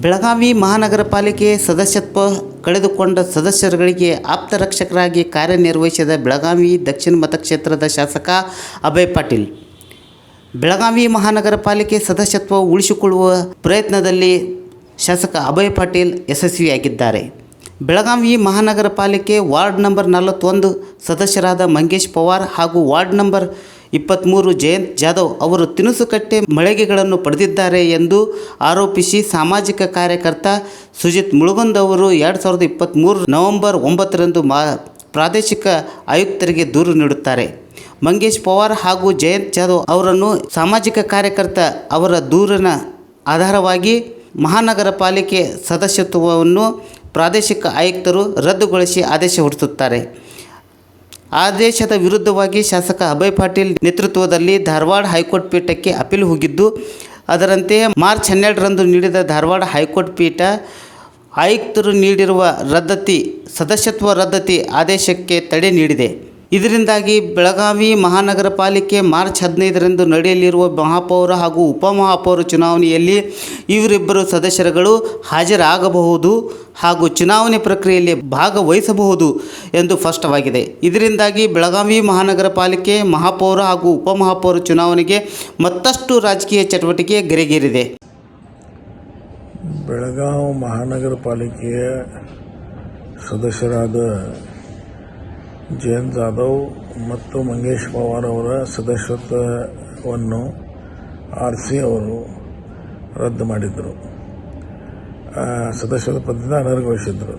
ಬೆಳಗಾವಿ ಮಹಾನಗರ ಪಾಲಿಕೆ ಸದಸ್ಯತ್ವ ಕಳೆದುಕೊಂಡ ಸದಸ್ಯರುಗಳಿಗೆ ಆಪ್ತ ರಕ್ಷಕರಾಗಿ ಕಾರ್ಯನಿರ್ವಹಿಸಿದ ಬೆಳಗಾವಿ ದಕ್ಷಿಣ ಮತಕ್ಷೇತ್ರದ ಶಾಸಕ ಅಭಯ್ ಪಾಟೀಲ್. ಬೆಳಗಾವಿ ಮಹಾನಗರ ಪಾಲಿಕೆ ಸದಸ್ಯತ್ವ ಉಳಿಸಿಕೊಳ್ಳುವ ಪ್ರಯತ್ನದಲ್ಲಿ ಶಾಸಕ ಅಭಯ್ ಪಾಟೀಲ್ ಯಶಸ್ವಿಯಾಗಿದ್ದಾರೆ. ಬೆಳಗಾವಿ ಮಹಾನಗರ ಪಾಲಿಕೆ ವಾರ್ಡ್ ನಂಬರ್ ನಲವತ್ತೊಂದು ಸದಸ್ಯರಾದ ಮಂಗೇಶ್ ಪವಾರ್ ಹಾಗೂ ವಾರ್ಡ್ ನಂಬರ್ ಇಪ್ಪತ್ತ್ಮೂರು ಜಯಂತ್ ಜಾಧವ್ ಅವರು ತಿನಿಸುಕಟ್ಟೆ ಮಳಿಗೆಗಳನ್ನು ಪಡೆದಿದ್ದಾರೆ ಎಂದು ಆರೋಪಿಸಿ ಸಾಮಾಜಿಕ ಕಾರ್ಯಕರ್ತ ಸುಜಿತ್ ಮುಳುಬಂದ್ ಅವರು ಎರಡು ಸಾವಿರದ ಇಪ್ಪತ್ತ್ಮೂರು ನವೆಂಬರ್ ಒಂಬತ್ತರಂದು ಮಾ ಪ್ರಾದೇಶಿಕ ಆಯುಕ್ತರಿಗೆ ದೂರು ನೀಡುತ್ತಾರೆ. ಮಂಗೇಶ್ ಪವಾರ್ ಹಾಗೂ ಜಯಂತ್ ಜಾಧವ್ ಅವರನ್ನು ಸಾಮಾಜಿಕ ಕಾರ್ಯಕರ್ತ ಅವರ ದೂರಿನ ಆಧಾರವಾಗಿ ಮಹಾನಗರ ಪಾಲಿಕೆ ಸದಸ್ಯತ್ವವನ್ನು ಪ್ರಾದೇಶಿಕ ಆಯುಕ್ತರು ರದ್ದುಗೊಳಿಸಿ ಆದೇಶ ಹೊರಡಿಸುತ್ತಾರೆ. ಆದೇಶದ ವಿರುದ್ಧವಾಗಿ ಶಾಸಕ ಅಭಯ್ ಪಾಟೀಲ್ ನೇತೃತ್ವದಲ್ಲಿ ಧಾರವಾಡ ಹೈಕೋರ್ಟ್ ಪೀಠಕ್ಕೆ ಅಪೀಲ್ ಹೋಗಿದ್ದು ಅದರಂತೆ ಮಾರ್ಚ್ ಹನ್ನೆರಡರಂದು ನೀಡಿದ ಧಾರವಾಡ ಹೈಕೋರ್ಟ್ ಪೀಠ ಆಯುಕ್ತರು ನೀಡಿರುವ ರದ್ದತಿ, ಸದಸ್ಯತ್ವ ರದ್ದತಿ ಆದೇಶಕ್ಕೆ ತಡೆ ನೀಡಿದೆ. ಇದರಿಂದಾಗಿ ಬೆಳಗಾವಿ ಮಹಾನಗರ ಪಾಲಿಕೆ ಮಾರ್ಚ್ ಹದಿನೈದರಂದು ನಡೆಯಲಿರುವ ಮಹಾಪೌರ ಹಾಗೂ ಉಪಮಹಾಪೌರ ಚುನಾವಣೆಯಲ್ಲಿ ಇವರಿಬ್ಬರು ಸದಸ್ಯರುಗಳು ಹಾಜರಾಗಬಹುದು ಹಾಗೂ ಚುನಾವಣೆ ಪ್ರಕ್ರಿಯೆಯಲ್ಲಿ ಭಾಗವಹಿಸಬಹುದು ಎಂದು ಸ್ಪಷ್ಟವಾಗಿದೆ. ಇದರಿಂದಾಗಿ ಬೆಳಗಾವಿ ಮಹಾನಗರ ಪಾಲಿಕೆ ಮಹಾಪೌರ ಹಾಗೂ ಉಪಮಹಾಪೌರ ಚುನಾವಣೆಗೆ ಮತ್ತಷ್ಟು ರಾಜಕೀಯ ಚಟುವಟಿಕೆ ಗರಿಗೇರಿದೆ. ಬೆಳಗಾವಿ ಮಹಾನಗರ ಪಾಲಿಕೆಯ ಸದಸ್ಯರಾದ ಜಯಂತ್ ಜಾಧವ್ ಮತ್ತು ಮಂಗೇಶ್ ಪವಾರ್ ಅವರ ಸದಸ್ಯತ್ವವನ್ನು ಆರ್ ಸಿ ಅವರು ರದ್ದು ಮಾಡಿದರು. ಸದಸ್ಯತ್ವ ಪದದಿಂದ ಅನರ್ಹಗೊಳಿಸಿದರು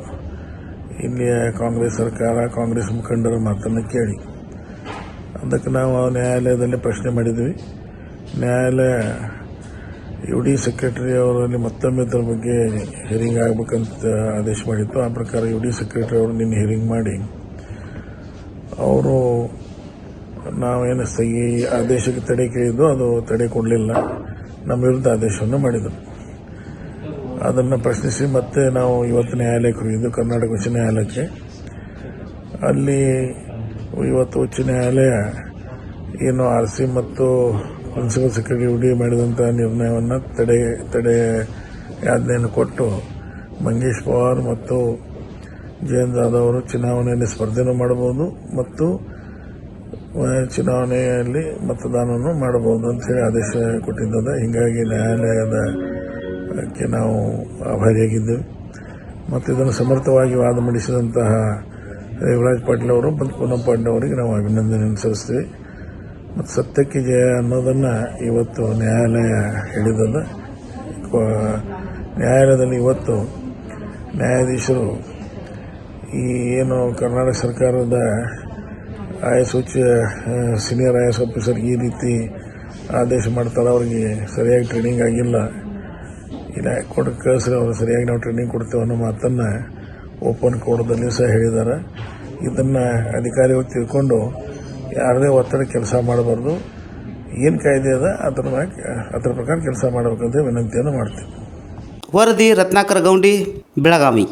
ಇಲ್ಲಿಯ ಕಾಂಗ್ರೆಸ್ ಸರ್ಕಾರ, ಕಾಂಗ್ರೆಸ್ ಮುಖಂಡರ ಮಾತನ್ನು ಕೇಳಿ. ಅದಕ್ಕೆ ನಾವು ನ್ಯಾಯಾಲಯದಲ್ಲಿ ಪ್ರಶ್ನೆ ಮಾಡಿದ್ವಿ. ನ್ಯಾಯಾಲಯ, ಯು ಡಿ ಸೆಕ್ರೆಟರಿ ಅವರಲ್ಲಿ ಮತ್ತೊಮ್ಮೆ ಇದರ ಬಗ್ಗೆ ಹಿಯರಿಂಗ್ ಆಗಬೇಕಂತ ಆದೇಶ ಮಾಡಿತ್ತು. ಆ ಪ್ರಕಾರ ಯು ಡಿ ಸೆಕ್ರೆಟರಿ ಅವರು ನಿನ್ನೆ ಹಿಯರಿಂಗ್ ಮಾಡಿ ಅವರು ನಾವು ಸ- ಈ ಆದೇಶಕ್ಕೆ ತಡೆ ಕೇಳಿದ್ದು ಅದು ತಡೆ ಕೊಡಲಿಲ್ಲ. ನಮ್ಮ ವಿರುದ್ಧ ಆದೇಶವನ್ನು ಮಾಡಿದರು. ಅದನ್ನು ಪ್ರಶ್ನಿಸಿ ಮತ್ತೆ ನಾವು ಇವತ್ತು ನ್ಯಾಯಾಲಯಕ್ಕೆ ಹೋಗಿದ್ದು, ಕರ್ನಾಟಕ ಉಚ್ಚ ನ್ಯಾಯಾಲಯಕ್ಕೆ. ಅಲ್ಲಿ ಇವತ್ತು ಉಚ್ಚ ನ್ಯಾಯಾಲಯ ಏನು ಆರ್ ಸಿ ಮತ್ತು ಪ್ರಿನ್ಸಿಪಲ್ ಸೆಕ್ರೆಟರಿ ಉಡಿ ಮಾಡಿದಂಥ ನಿರ್ಣಯವನ್ನು ತಡೆ ತಡೆ ಯಾಜ್ಞೆಯನ್ನು ಕೊಟ್ಟು ಮಂಗೇಶ್ ಪವಾರ್ ಮತ್ತು ಜಯಂತ್ ಜಾಧವ್ ಅವರು ಚುನಾವಣೆಯಲ್ಲಿ ಸ್ಪರ್ಧೆನೂ ಮಾಡಬಹುದು ಮತ್ತು ಚುನಾವಣೆಯಲ್ಲಿ ಮತದಾನವನ್ನು ಮಾಡಬಹುದು ಅಂತ ಹೇಳಿ ಆದೇಶ ಕೊಟ್ಟಿದ್ದದ. ಹೀಗಾಗಿ ನ್ಯಾಯಾಲಯದ, ಕ್ಕೆ ನಾವು ಆಭಾರಿಯಾಗಿದ್ದೇವೆ. ಮತ್ತು ಇದನ್ನು ಸಮರ್ಥವಾಗಿ ವಾದ ಮಂಡಿಸಿದಂತಹ ಯುವರಾಜ್ ಪಾಟೀಲ್ ಅವರು, ಮತ್ತು ಪೂನಂ ಪಾಂಡೆ ಅವರಿಗೆ ನಾವು ಅಭಿನಂದನೆ ಸಲ್ಲಿಸ್ತೀವಿ. ಮತ್ತು ಸತ್ಯಕ್ಕೆ ಜಯ ಅನ್ನೋದನ್ನು ಇವತ್ತು ನ್ಯಾಯಾಲಯ ಹೇಳಿದ್ದದ ಕೊ- ನ್ಯಾಯಾಲಯದಲ್ಲಿ ಇವತ್ತು ನ್ಯಾಯಾಧೀಶರು ಈ ಏನು ಕರ್ನಾಟಕ ಸರ್ಕಾರದ ಐ ಎಸ್ ಉಚ್ಚ ಸೀನಿಯರ್ ಐ ಎಸ್ ಆಫೀಸರ್ ಈ ರೀತಿ ಆದೇಶ ಮಾಡ್ತಾರೆ ಅವ್ರಿಗೆ ಸರಿಯಾಗಿ ಟ್ರೈನಿಂಗ್ ಆಗಿಲ್ಲ. ಇಲ್ಲ ಕೊಟ್ಟು ಕಳಿಸ್ರಿ, ಅವರು ಸರಿಯಾಗಿ ನಾವು ಟ್ರೈನಿಂಗ್ ಕೊಡ್ತೇವೆ ಅನ್ನೋ ಮಾತನ್ನು ಓಪನ್ ಕೋರ್ಟ್ದಲ್ಲಿ ಸಹ ಹೇಳಿದ್ದಾರೆ. ಇದನ್ನು ಅಧಿಕಾರಿಗಳು ತಿಳ್ಕೊಂಡು ಯಾರದೇ ಒತ್ತಡ ಕೆಲಸ ಮಾಡಬಾರ್ದು. ಏನು ಕಾಯ್ದೆ ಅದ? ಅದ್ರ ಮ್ಯಾಗ, ಅದ್ರ ಪ್ರಕಾರ ಕೆಲಸ ಮಾಡಬೇಕಂತ ವಿನಂತಿಯನ್ನು ಮಾಡ್ತೀವಿ. ವರದಿ ರತ್ನಾಕರ ಗೌಂಡಿ, ಬೆಳಗಾವಿ.